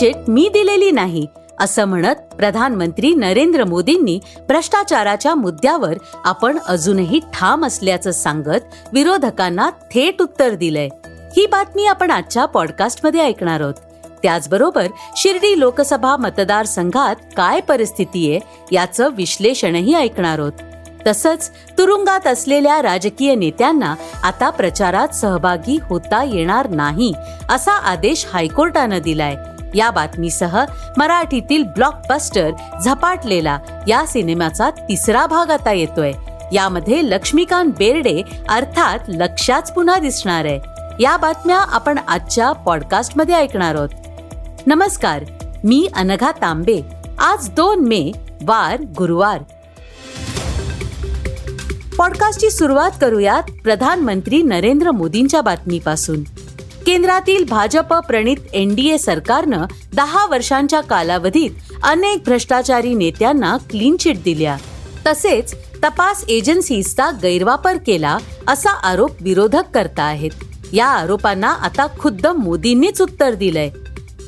Budget मी दिलेली नाही असं म्हणत प्रधानमंत्री नरेंद्र मोदींनी भ्रष्टाचाराच्या मुद्द्यावर आपण अजूनही ठाम असल्याचं सांगत विरोधकांना थेट उत्तर दिलंय. ही बातमी आपण आजच्या पॉडकास्टमध्ये ऐकणार आहोत. त्याचबरोबर शिर्डी लोकसभा मतदारसंघात काय परिस्थिती आहे याचं विश्लेषणही ऐकणार आहोत. तसंच तुरुंगात असलेल्या राजकीय नेत्यांना आता प्रचारात सहभागी होता येणार नाही असा आदेश हायकोर्टानं दिलाय. या बातमीसह मराठीतील ब्लॉकबस्टर झपाटलेला या सिनेमाचा तिसरा भाग आता येतोय. यामध्ये लक्ष्मीकांत बेर्डे अर्थात लक्षाच पुन्हा दिसणार आहे. या बातम्या आपण आजच्या पॉडकास्टमध्ये ऐकणार आहोत. नमस्कार मी अनघा तांबे. आज दोन मे वार गुरुवार. पॉडकास्टची सुरुवात करूयात प्रधानमंत्री नरेंद्र मोदींच्या बातमीपासून. केंद्रातील भाजप प्रणित एनडीए सरकारनं दहा वर्षांच्या कालावधीत अनेक भ्रष्टाचारी नेत्यांना क्लीन चिट दिल्या. तसेच तपास एजन्सीजचा गैरवापर केला असा आरोप विरोधक करता आहेत. या आरोपांना आता खुद्द मोदींनीच उत्तर दिलंय.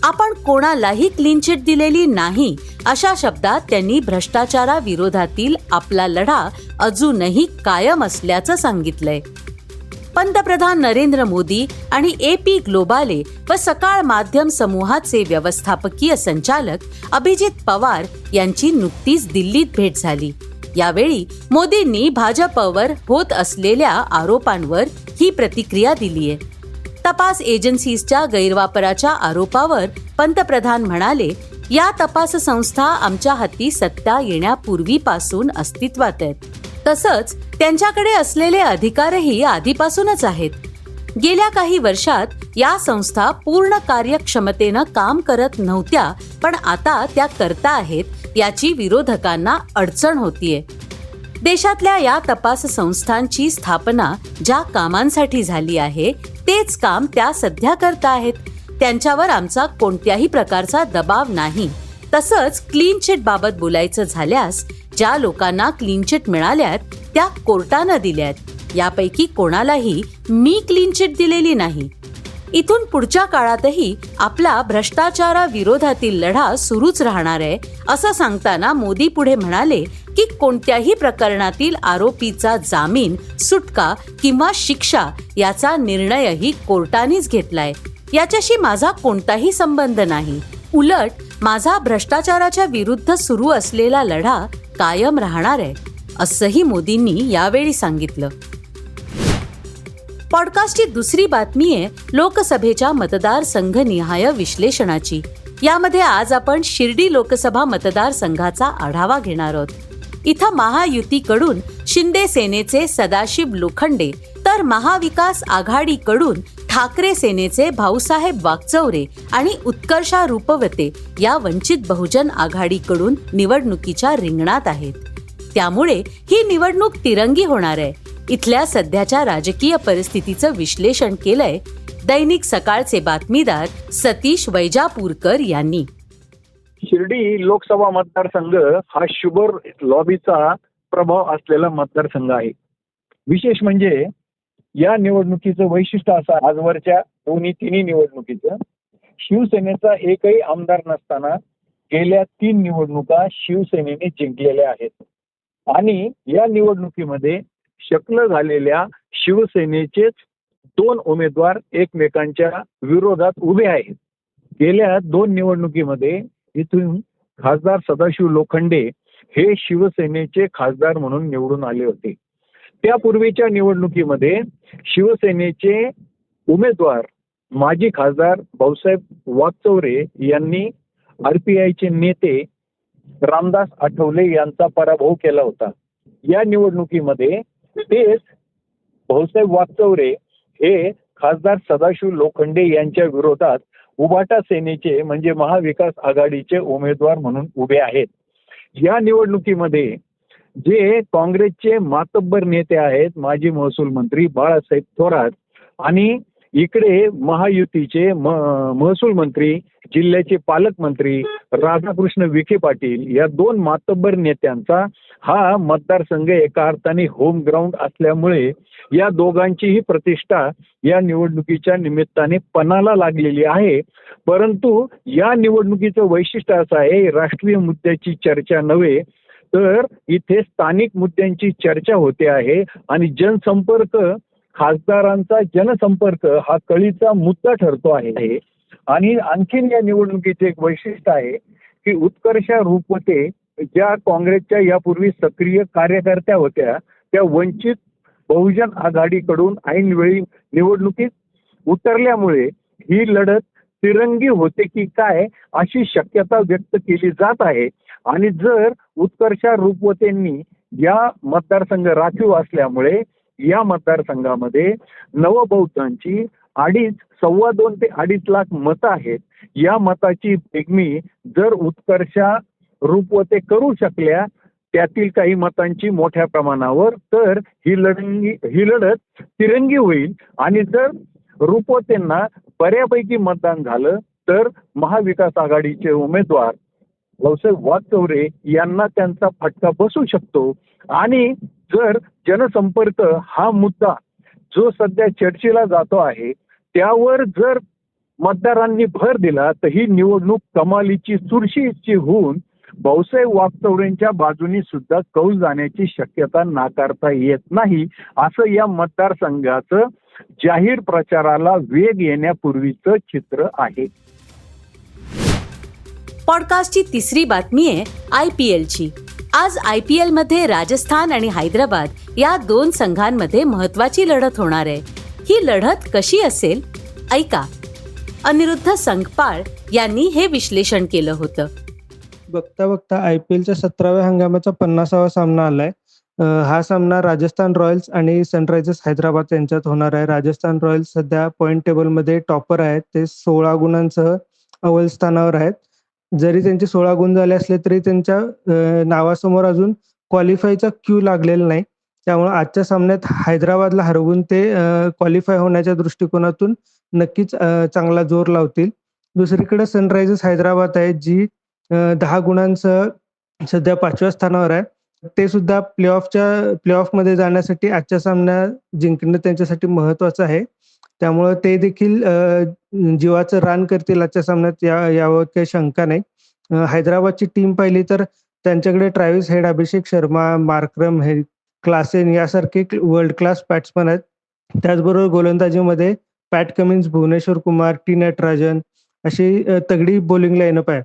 आपण कोणालाही क्लीन चिट दिलेली नाही अशा शब्दात त्यांनी भ्रष्टाचाराविरोधातील आपला लढा अजूनही कायम असल्याचं सांगितलंय. पंतप्रधान नरेंद्र मोदी आणि ए पी ग्लोबाले व सकाळ माध्यम समूहाचे व्यवस्थापकीय संचालक अभिजित पवार यांची नुकतीच दिल्लीत भेट झाली. यावेळी मोदींनी भाजपवर होत असलेल्या आरोपांवर ही प्रतिक्रिया दिली आहे तपास एजन्सीजच्या गैरवापराच्या आरोपावर पंतप्रधान म्हणाले या तपास संस्था आमच्या हाती सत्ता येण्यापूर्वीपासून अस्तित्वात आहेत. तसंच त्यांच्याकडे असलेले अधिकारही आधीपासूनच आहेत. गेल्या काही वर्षात या संस्था पूर्ण कार्यक्षमतेनं काम करत नव्हत्या पण आता त्या करता आहेत याची विरोधकांना अडचण होतीये. देशातल्या या तपास संस्थांची स्थापना ज्या कामांसाठी झाली आहे तेच काम त्या सध्या करता आहेत. त्यांच्यावर आमचा कोणत्याही प्रकारचा दबाव नाही. तसंच क्लीन चिट बाबत बोलायचं झाल्यास ज्या लोकांना क्लीन चिट मिळाल्यात त्या कोर्टानं दिल्यात. यापैकी कोणालाही मी क्लीन चिट दिलेली नाही. इथून पुढच्या काळातही आपला भ्रष्टाचाराविरोधातील लढा सुरूच राहणार आहे असं सांगताना मोदी पुढे म्हणाले की कोणत्याही प्रकरणातील आरोपीचा जामीन सुटका किंवा शिक्षा याचा निर्णयही कोर्टानेच घेतलाय. याच्याशी माझा कोणताही संबंध नाही. उलट माझा भ्रष्टाचाराच्या विरुद्ध सुरू असलेला लढा कायम राहणार आहे असंही मोदींनी यावेळी सांगितलं. पॉडकास्टची दुसरी बातमी आहे लोकसभेच्या मतदारसंघनिहाय विश्लेषणाची. यामध्ये आज आपण शिर्डी लोकसभा मतदारसंघाचा आढावा घेणार आहोत. इथं महायुतीकडून शिंदे सेनेचे सदाशिव लोखंडे तर महाविकास आघाडीकडून ठाकरे सेनेचे भाऊसाहेब वागचौरे आणि उत्कर्षा रूपवते या वंचित बहुजन आघाडीकडून निवडणुकीच्या रिंगणात आहेत. त्यामुळे ही निवडणूक तिरंगी होणार आहे. इथल्या सध्याच्या राजकीय परिस्थितीचं विश्लेषण केलंय दैनिक सकाळचे बातमीदार सतीश वैजापूरकर यांनी. शिर्डी लोकसभा मतदारसंघ हा शुभर लॉबीचा प्रभाव असलेला मतदारसंघ आहे. विशेष म्हणजे या निवडणुकीचं वैशिष्ट्य असं आजवरच्या दोन्ही तिन्ही निवडणुकीचं शिवसेनेचा एकही आमदार नसताना गेल्या तीन निवडणुका शिवसेनेने जिंकलेल्या आहेत. आणि या निवडणुकीमध्ये शकल झालेल्या शिवसेनेचेच दोन उमेदवार एकमेकांच्या विरोधात उभे आहेत. गेल्या दोन निवडणुकीमध्ये इथून खासदार सदाशिव लोखंडे हे शिवसेनेचे खासदार म्हणून निवडून आले होते. त्यापूर्वीच्या निवडणुकीमध्ये शिवसेनेचे उमेदवार माजी खासदार भाऊसाहेब वाकचौरे यांनी आरपीआयचे नेते रामदास आठवले यांचा पराभव केला होता. या निवडणुकीमध्ये तेच भाऊसाहेब वागचौरे हे खासदार सदाशिव लोखंडे यांच्या विरोधात उभाटा सेनेचे म्हणजे महाविकास आघाडीचे उमेदवार म्हणून उभे आहेत. या निवडणुकीमध्ये जे काँग्रेसचे मातब्बर नेते आहेत माजी महसूल मंत्री बाळासाहेब थोरात आणि इकडे महायुतीचे महसूल मंत्री जिल्ह्याचे पालकमंत्री राधाकृष्ण विखे पाटील या दोन मातब्बर नेत्यांचा हा मतदारसंघ एका अर्थाने होम ग्राउंड असल्यामुळे या दोघांचीही प्रतिष्ठा या निवडणुकीच्या निमित्ताने पणाला लागलेली आहे. परंतु या निवडणुकीचं वैशिष्ट्य असं आहे राष्ट्रीय मुद्द्याची चर्चा नव्हे तर इथे स्थानिक मुद्द्यांची चर्चा होते आहे आणि जनसंपर्क खासदारांचा जनसंपर्क हा कळीचा मुद्दा ठरतो आहे. आणि आणखीन या निवडणुकीचे एक वैशिष्ट्य आहे की उत्कर्षा रूपते ज्या काँग्रेसच्या यापूर्वी सक्रिय कार्यकर्त्या होत्या त्या वंचित बहुजन आघाडीकडून ऐनवेळी निवडणुकीत उतरल्यामुळे ही लढत तिरंगी होते की काय अशी शक्यता व्यक्त केली जात आहे. आणि जर उत्कर्षा रूपवतेंनी या मतदारसंघ राखीव असल्यामुळे या मतदारसंघामध्ये नवबौद्धांची अडीच सव्वा दोन ते अडीच लाख मतं आहेत. या मताची बेगमी जर उत्कर्षा रूपवते करू शकल्या त्यातील काही मतांची मोठ्या प्रमाणावर तर ही लढंगी ही लढत तिरंगी होईल. आणि जर रूपवतेंना बऱ्यापैकी मतदान झालं तर महाविकास आघाडीचे उमेदवार भाऊसाहेब वागचौरे यांना त्यांचा फटका बसू शकतो. आणि जर जनसंपर्क हा मुद्दा जो सध्या चर्चेला जातो आहे त्यावर जर मतदारांनी भर दिला तर ही निवडणूक कमालीची चुरशीची होऊन भाऊसाहेब वागचौरेंच्या बाजूनी सुद्धा कौल जाण्याची शक्यता नाकारता येत नाही असं या मतदारसंघाचं जाहीर प्रचाराला वेग येण्यापूर्वीचं चित्र आहे. पॉडकास्टची तिसरी बातमी आहे आय पी एलची. आज आय पी एलमध्ये राजस्थान आणि हैदराबाद या दोन संघांमध्ये महत्वाची लढत होणार आहे. ही लढत कशी असेल? ऐका. अनिरुद्ध संघपाळ यांनी हे विश्लेषण केलं होतं. बघता बघता आय पी एलच्या सतराव्या हंगामाचा पन्नासावा सामना आलाय. हा सामना राजस्थान रॉयल्स आणि सनरायझर्स हैदराबाद यांच्यात होणार आहे. राजस्थान रॉयल्स सध्या पॉईंट टेबलमध्ये टॉपर आहेत. ते सोळा गुणांसह अव्वल स्थानावर आहेत. जरी त्यांचे सोळा गुण झाले असले तरी त्यांच्या नावासमोर अजून क्वालिफायचा क्यू लागलेला नाही. त्यामुळे आजच्या सामन्यात हैदराबादला हरवून ते क्वालिफाय होण्याच्या दृष्टिकोनातून नक्कीच चांगला जोर लावतील. दुसरीकडे सनरायझर्स हैदराबाद आहे जी दहा गुणांसह सध्या पाचव्या स्थानावर आहे. ते सुद्धा प्लेऑफच्या प्लेऑफमध्ये जाण्यासाठी आजच्या सामना जिंकणं त्यांच्यासाठी महत्वाचं आहे. त्यामुळं ते देखील जीवाचं रान करतील आजच्या सामन्यात या यावर काही शंका नाही. हैदराबादची टीम पाहिली तर त्यांच्याकडे Travis Head Abhishek Sharma Markram हे क्लासेन यासारखे वर्ल्ड क्लास बॅट्समन आहेत. त्याचबरोबर गोलंदाजीमध्ये Pat Cummins Bhuvneshwar Kumar T Natarajan अशी तगडी बॉलिंग लाईनअप आहे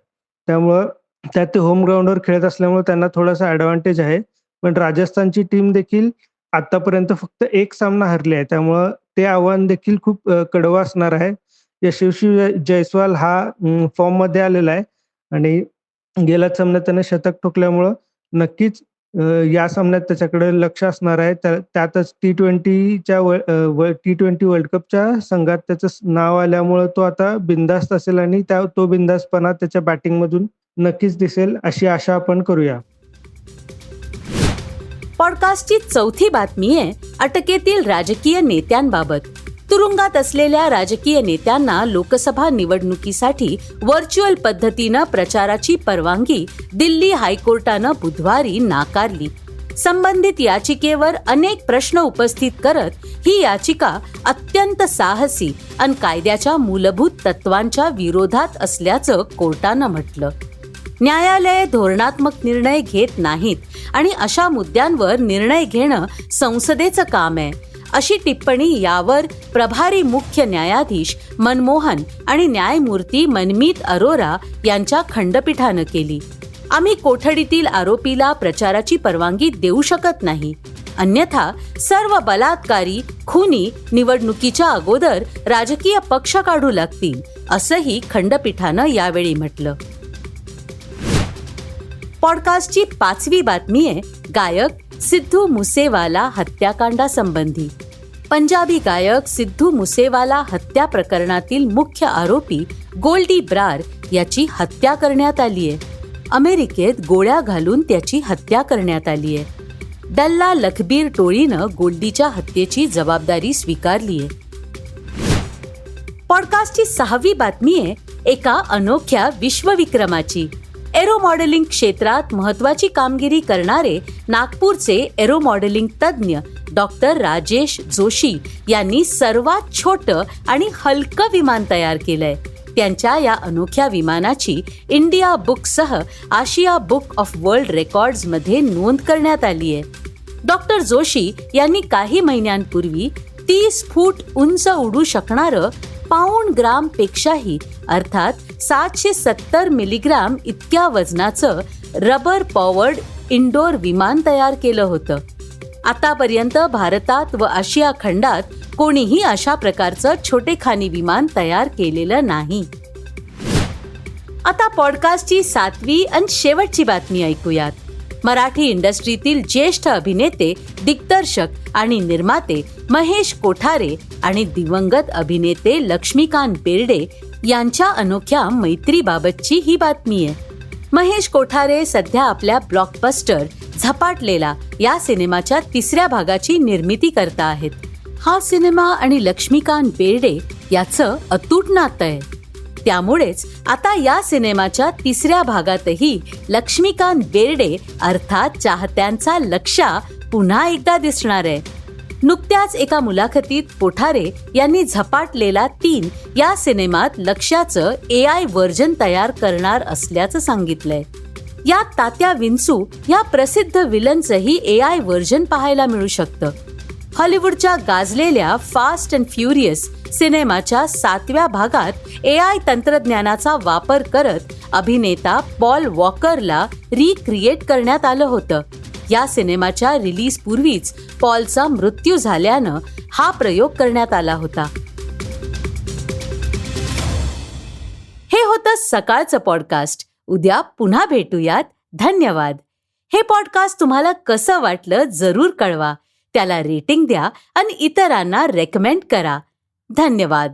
त्यामुळं त्यात ते होम ग्राउंडवर खेळत असल्यामुळे त्यांना थोडासा ऍडव्हान्टेज आहे. पण राजस्थानची टीम देखील आतापर्यंत फक्त एक सामना हरले आहे. त्यामुळं ते आव्हान देखील खूप कडवं असणार आहे. यशस्वी जयस्वाल हा फॉर्ममध्ये आलेला आहे. आणि गेल्या सामन्यात त्याने शतक ठोकल्यामुळं नक्कीच या सामन्यात त्याच्याकडे लक्ष असणार आहे. त्यातच टी ट्वेंटीच्या टी ट्वेंटी वर्ल्ड कपच्या संघात त्याचं नाव आल्यामुळं तो आता बिंदास्त असेल आणि त्या तो बिंदास्तपणा त्याच्या बॅटिंग मधून नक्कीच दिसेल अशी आशा आपण करूया. पॉडकास्टची चौथी बातमी आहे अटकेतील राजकीय नेत्यांबाबत. तुरुंगात असलेल्या राजकीय नेत्यांना लोकसभा निवडणुकीसाठी व्हर्च्युअल पद्धतीनं प्रचाराची परवानगी दिल्ली हायकोर्टानं बुधवारी नाकारली. संबंधित याचिकेवर अनेक प्रश्न उपस्थित करत ही याचिका अत्यंत साहसी आणि कायद्याच्या मूलभूत तत्वांच्या विरोधात असल्याचं कोर्टानं म्हटलं. न्यायालये धोरणात्मक निर्णय घेत नाहीत आणि अशा मुद्द्यांवर निर्णय घेणं संसदेचं काम आहे. अशी टिप्पणी यावर प्रभारी मुख्य न्यायाधीश मनमोहन आणि न्यायमूर्ती मनमीत अरोरा यांच्या खंडपीठानं केली. आम्ही कोठडीतील आरोपीला प्रचाराची परवानगी देऊ शकत नाही. अन्यथा सर्व बलात्कारी खुनी निवडणुकीच्या अगोदर राजकीय पक्ष काढू लागतील असंही खंडपीठानं यावेळी म्हटलं. पॉडकास्टची पाचवी बातमी आहे गायक सिद्धू मुसेवाला हत्याकांडासंबंधी पंजाबी गायक सिद्धू मुसेवाला हत्या प्रकरणातील मुख्य आरोपी गोल्डी ब्रार याची हत्या करण्यात आली आहे. अमेरिकेत गोळ्या घालून त्याची हत्या करण्यात आली आहे. डल्ला लखबीर टोळीनं गोल्डीच्या हत्येची जबाबदारी स्वीकारली आहे. पॉडकास्टची सहावी बातमी आहे एका अनोख्या विश्वविक्रमाची. एरो मॉडेलिंग क्षेत्रात महत्वाची कामगिरी करणारे नागपूरचे एरो मॉडेलिंग तज्ज्ञ डॉक्टर राजेश जोशी यांनी सर्वात छोटं आणि हलकं विमान तयार केलंय. त्यांच्या या अनोख्या विमानाची इंडिया बुकसह आशिया बुक ऑफ वर्ल्ड रेकॉर्ड्समध्ये नोंद करण्यात आली आहे. डॉक्टर जोशी यांनी काही महिन्यांपूर्वी तीस फूट उंच उडू शकणारं पाऊण ग्राम पेक्षाही अर्थात सातशे सत्तर मिलीग्राम इतक्या वजनाचं रबर पॉवर्ड इंडोर विमान तयार केलं होतं. आतापर्यंत भारतात व आशिया खंडात कोणीही अशा प्रकारचं छोटेखानी विमान तयार केलेलं नाही. आता पॉडकास्टची सातवी आणि शेवटची बातमी ऐकूयात. मराठी इंडस्ट्रीतील ज्येष्ठ अभिनेते दिग्दर्शक आणि निर्माते महेश कोठारे आणि दिवंगत अभिनेते लक्ष्मीकांत बेर्डे यांच्या अनोख्या मैत्रीबाबतची ही बातमी आहे. महेश कोठारे सध्या आपल्या ब्लॉकबस्टर झपाटलेला या सिनेमाच्या तिसऱ्या भागाची निर्मिती करता आहेत. हा सिनेमा आणि लक्ष्मीकांत बेर्डे याचं अतूट नातं आहे. त्यामुळेच आता या सिनेमाच्या तिसऱ्या भागातही लक्ष्मीकांत बेर्डे अर्थात चाहत्यांचा लक्षा पुन्हा एकदा दिसणार आहे. नुकत्याच एका मुलाखतीत पोठारे यांनी झपाटलेला तीन या सिनेमात लक्ष्याचं ए आय व्हर्जन तयार करणार असल्याचं सांगितलंय. यात तात्या विंचू या प्रसिद्ध विलनचंही ए आय व्हर्जन पाहायला मिळू शकतं. हॉलिवूडच्या गाजलेल्या फास्ट अँड फ्युरियस सिनेमाच्या सातव्या भागात ए आय तंत्रज्ञानाचा वापर करत अभिनेता पॉल वॉकरला रिक्रिएट करण्यात आलं होतं. या सिनेमाच्या रिलीज पूर्वीच पॉलचा मृत्यू झाल्यानं हा प्रयोग करण्यात आला होता. हे होतं सकाळचं पॉडकास्ट. उद्या पुन्हा भेटूयात. धन्यवाद. हे पॉडकास्ट तुम्हाला कसं वाटलं जरूर कळवा. त्याला रेटिंग द्या आणि इतरांना रेकमेंड करा. धन्यवाद.